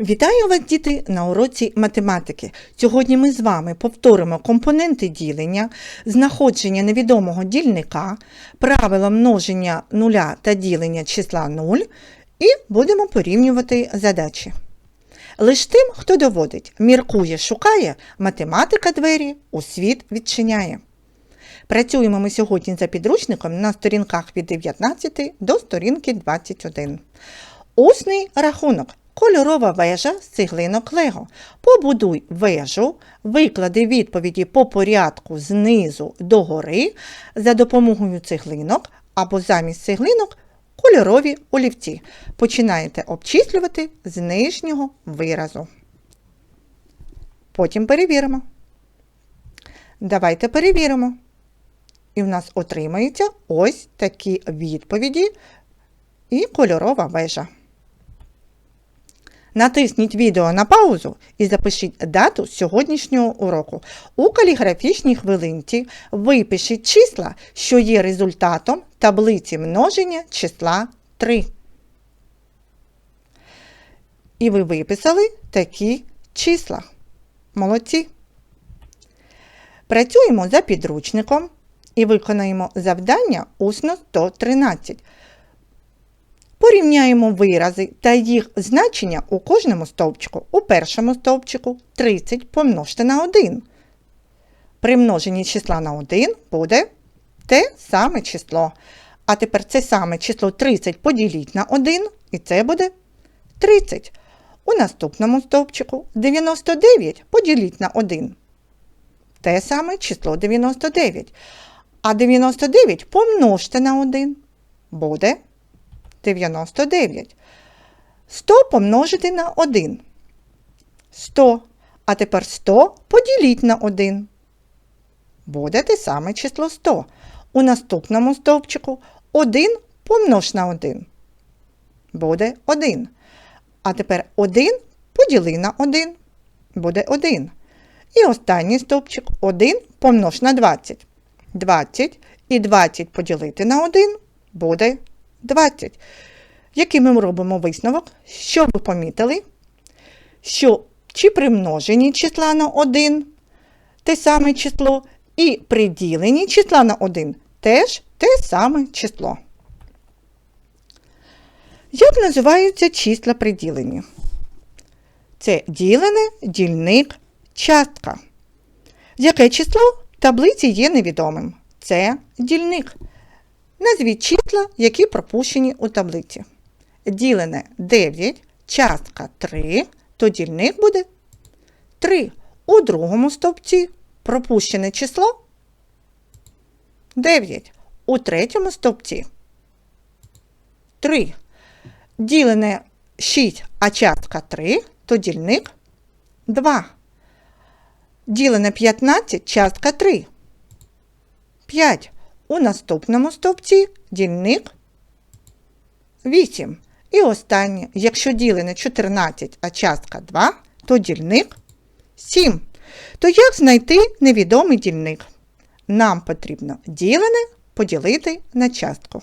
Вітаю вас, діти, на уроці математики. Сьогодні ми з вами повторимо компоненти ділення, знаходження невідомого дільника, правила множення нуля та ділення числа 0 і будемо порівнювати задачі. Лиш тим, хто доводить, міркує, шукає, математика двері у світ відчиняє. Працюємо ми сьогодні за підручником на сторінках від 19 до сторінки 21. Усний рахунок. Кольорова вежа з цеглинок Лего. Побудуй вежу, виклади відповіді по порядку знизу до гори за допомогою цеглинок або замість цеглинок кольорові олівці. Починаєте обчислювати з нижнього виразу. Потім перевіримо. Давайте перевіримо. І в нас отримаються ось такі відповіді і кольорова вежа. Натисніть відео на паузу і запишіть дату сьогоднішнього уроку. У каліграфічній хвилинці випишіть числа, що є результатом таблиці множення числа 3. І ви виписали такі числа. Молодці. Працюємо за підручником і виконаємо завдання усно 113. Порівняємо вирази та їх значення у кожному стовпчику. У першому стовпчику 30 помножте на 1. При множенні числа на 1 буде те саме число. А тепер це саме число 30 поділіть на 1, і це буде 30. У наступному стовпчику 99 поділіть на 1. Те саме число 99. А 99 помножте на 1. Буде 99. 100 помножити на 1. 100. А тепер 100 поділіть на 1. Буде те саме число 100. У наступному стовпчику 1 помнож на 1. Буде 1. А тепер 1 поділи на 1. Буде 1. І останній стовпчик 1 помнож на 20. 20 і 20 поділити на 1 буде 20. Який ми робимо висновок? Що ви помітили? Що чи при множенні числа на 1 те саме число, і при діленні числа на 1 теж те саме число. Як називаються числа при діленні? Це ділене, дільник, частка. Яке число в таблиці є невідомим? Це дільник. Назвіть числа, які пропущені у таблиці. Ділене 9, частка 3, то дільник буде 3. У другому стовпці пропущене число 9. У третьому стовпці 3. Ділене 6, а частка 3, то дільник 2. Ділене 15, частка 3. 5. У наступному стовпці дільник 8. І останнє, якщо ділене 14, а частка 2, то дільник 7. То як знайти невідомий дільник? Нам потрібно ділене поділити на частку.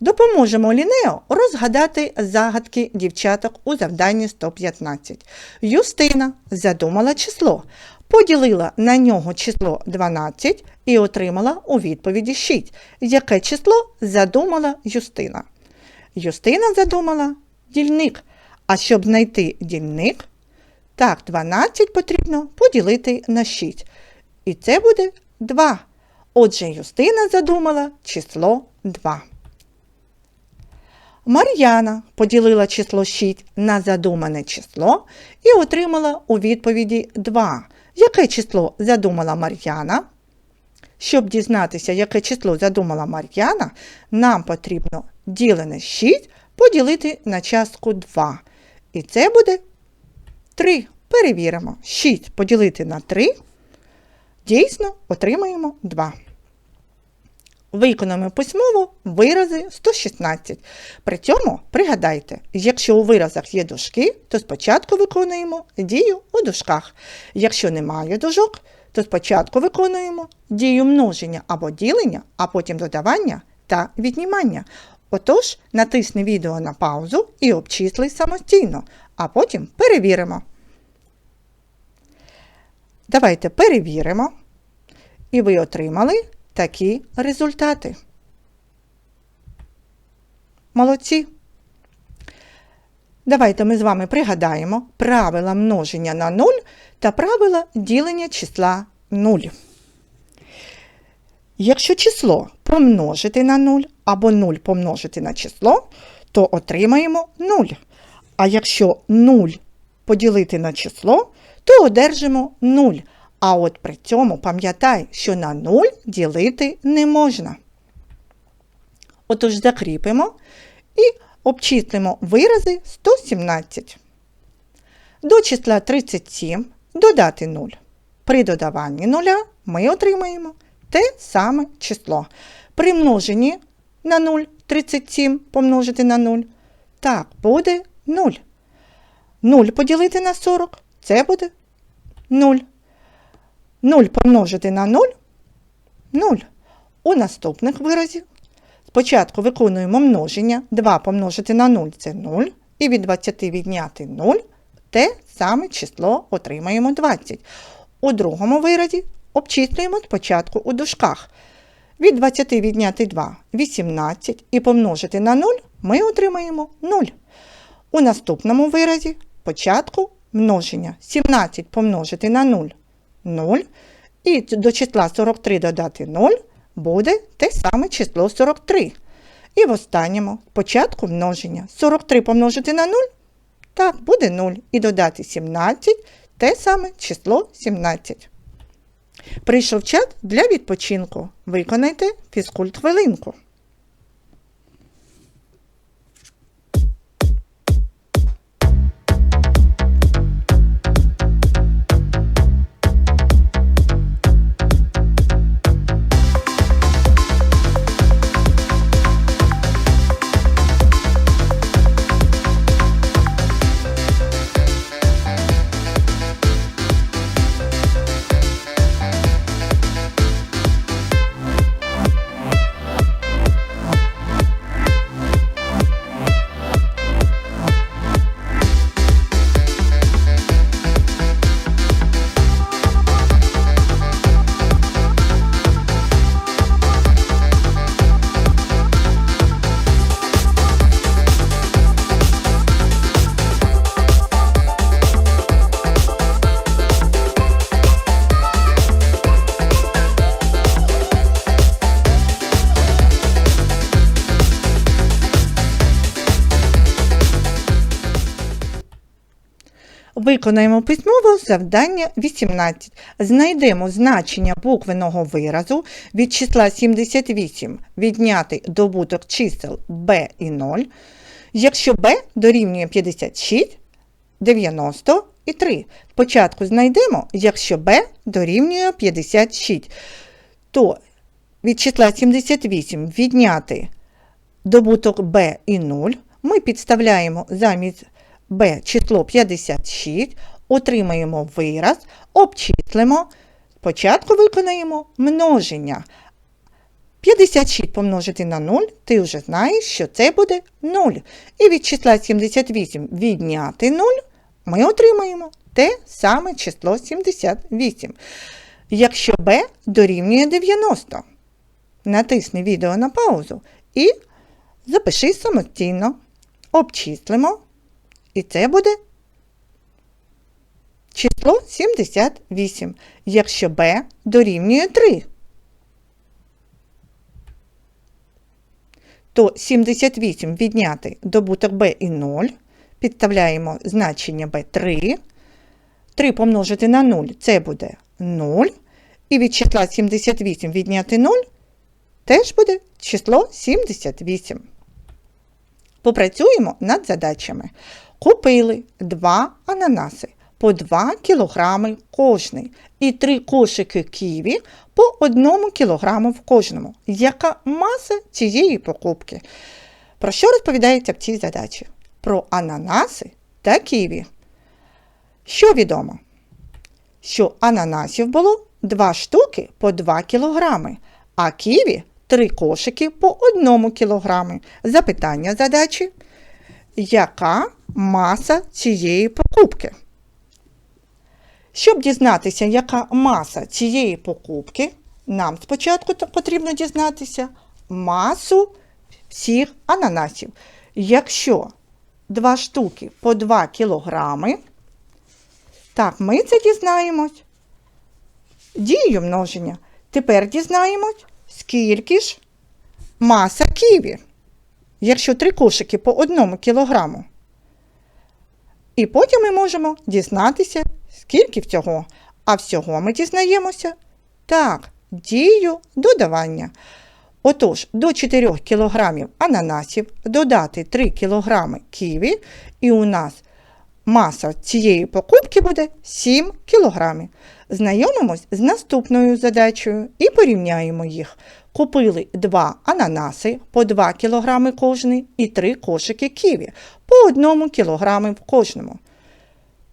Допоможемо Лінео розгадати загадки дівчаток у завданні 115. Юстина задумала число, поділила на нього число 12 і отримала у відповіді 6. Яке число задумала Юстина? Юстина задумала дільник. А щоб знайти дільник, так, 12 потрібно поділити на 6. І це буде 2. Отже, Юстина задумала число 2. Мар'яна поділила число 6 на задумане число і отримала у відповіді 2. Яке число задумала Мар'яна? Щоб дізнатися, яке число задумала Мар'яна, нам потрібно ділене 6 поділити на частку 2. І це буде 3. Перевіримо. 6 поділити на 3. Дійсно, отримаємо 2. Виконуємо письмово вирази 116. При цьому пригадайте, якщо у виразах є дужки, то спочатку виконуємо дію у дужках. Якщо немає дужок, то спочатку виконуємо дію множення або ділення, а потім додавання та віднімання. Отож, натисни відео на паузу і обчисли самостійно, а потім перевіримо. Давайте перевіримо. І ви отримали такі результати. Молодці! Давайте ми з вами пригадаємо правила множення на 0 та правила ділення числа 0. Якщо число помножити на 0 або 0 помножити на число, то отримаємо 0. А якщо 0 поділити на число, то одержимо 0. А от при цьому пам'ятай, що на 0 ділити не можна. Отож закріпимо і обчислимо вирази 117. До числа 37 додати 0. При додаванні 0 ми отримаємо те саме число. При множенні на 0 37 помножити на 0. Так, буде 0. 0 поділити на 40 це буде 0. 0 помножити на 0 0. У наступних виразів спочатку виконуємо множення. 2 помножити на 0 це 0. І від 20 відняти 0 те саме число отримаємо 20. У другому виразі обчислюємо спочатку у дужках. Від 20 відняти 2 18 і помножити на 0 ми отримаємо 0. У наступному виразі початку множення 17 помножити на 0 0. І до числа 43 додати 0 буде те саме число 43. І в останньому початку множення 43 помножити на 0 так, буде 0. І додати 17 те саме число 17. Прийшов час для відпочинку. Виконайте фізкульт хвилинку. Виконаємо письмово завдання 18. Знайдемо значення буквеного виразу від числа 78 відняти добуток чисел b і 0, якщо b дорівнює 56, 90 і 3. Спочатку знайдемо, якщо b дорівнює 56, то від числа 78 відняти добуток b і 0, ми підставляємо замість b число 56, отримаємо вираз, обчислимо. Спочатку виконаємо множення. 56 помножити на 0, ти вже знаєш, що це буде 0. І від числа 78 відняти 0, ми отримаємо те саме число 78. Якщо b дорівнює 90. Натисни відео на паузу і запиши самостійно. Обчислимо. І це буде число 78, якщо b дорівнює 3. То 78 відняти добуток b і 0. Підставляємо значення b 3. 3 помножити на 0 це буде 0. І від числа 78 відняти 0 теж буде число 78. Попрацюємо над задачами. Купили два ананаси по 2 кг кожний і 3 кошики ківі по 1 кг в кожному. Яка маса цієї покупки? Про що розповідається в цій задачі? Про ананаси та ківі. Що відомо? Що ананасів було 2 штуки по 2 кг, а ківі три кошики по 1 кг. Запитання задачі. Яка маса цієї покупки? Щоб дізнатися, яка маса цієї покупки, нам спочатку потрібно дізнатися масу всіх ананасів. Якщо два штуки по 2 кілограми, так, ми це дізнаємось дією множення. Тепер дізнаємось, скільки ж маса ківі, якщо три кошики по 1 кілограму. І потім ми можемо дізнатися, скільки всього. А всього ми дізнаємося так, дію додавання. Отож, до 4 кг ананасів додати 3 кг ківі, і у нас маса цієї покупки буде 7 кг. Знайомимось з наступною задачею і порівняємо їх. Купили 2 ананаси по 2 кг кожний і 3 кошики ківі по 1 кг в кожному.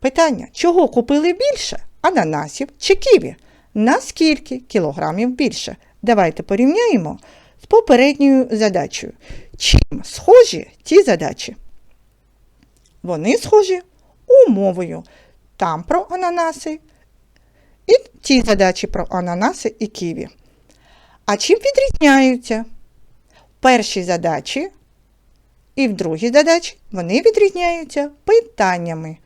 Питання: чого купили більше? Ананасів чи ківі? На скільки кілограмів більше? Давайте порівняємо з попередньою задачею. Чим схожі ті задачі? Вони схожі умовою. Там про ананаси і ті задачі про ананаси і ківі. А чим відрізняються? В першій задачі і в другій задачі вони відрізняються питаннями.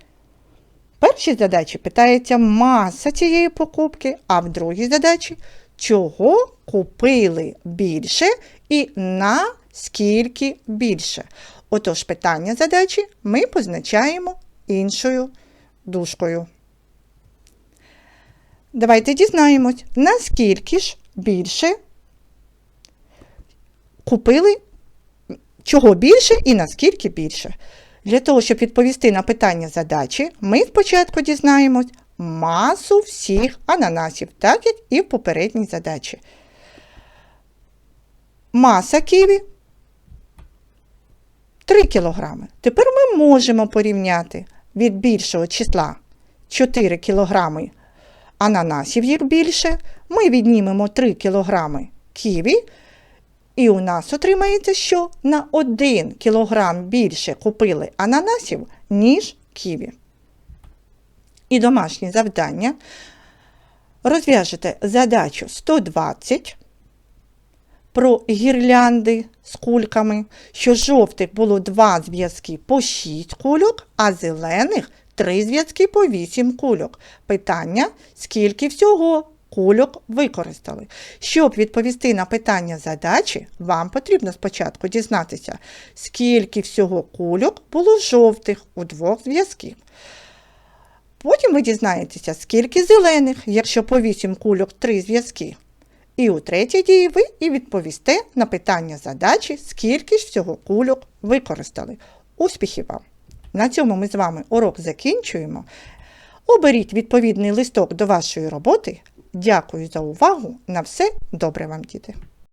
В першій задачі питається маса цієї покупки, а в другій задачі чого купили більше і на скільки більше. Отож, питання задачі ми позначаємо іншою дужкою. Давайте дізнаємось, наскільки ж більше купили, чого більше і наскільки більше. Для того, щоб відповісти на питання задачі, ми спочатку дізнаємось масу всіх ананасів, так як і в попередній задачі. Маса ківі 3 кг. Тепер ми можемо порівняти від більшого числа 4 кг ананасів їх більше. Ми віднімемо 3 кг ківі. І у нас отримається, що на 1 кг більше купили ананасів, ніж ківі. І домашнє завдання. Розв'яжете задачу 120 про гірлянди з кульками, що жовтих було 2 зв'язки по 6 кульок, а зелених 3 зв'язки по 8 кульок. Питання, скільки всього кульок використали. Щоб відповісти на питання задачі, вам потрібно спочатку дізнатися, скільки всього кульок було жовтих у двох зв'язків. Потім ви дізнаєтеся, скільки зелених, якщо по 8 кульок 3 зв'язки. І у третій дії ви і відповісте на питання задачі, скільки ж всього кульок використали. Успіхів вам! На цьому ми з вами урок закінчуємо. Оберіть відповідний листок до вашої роботи. Дякую за увагу. На все добре вам, діти!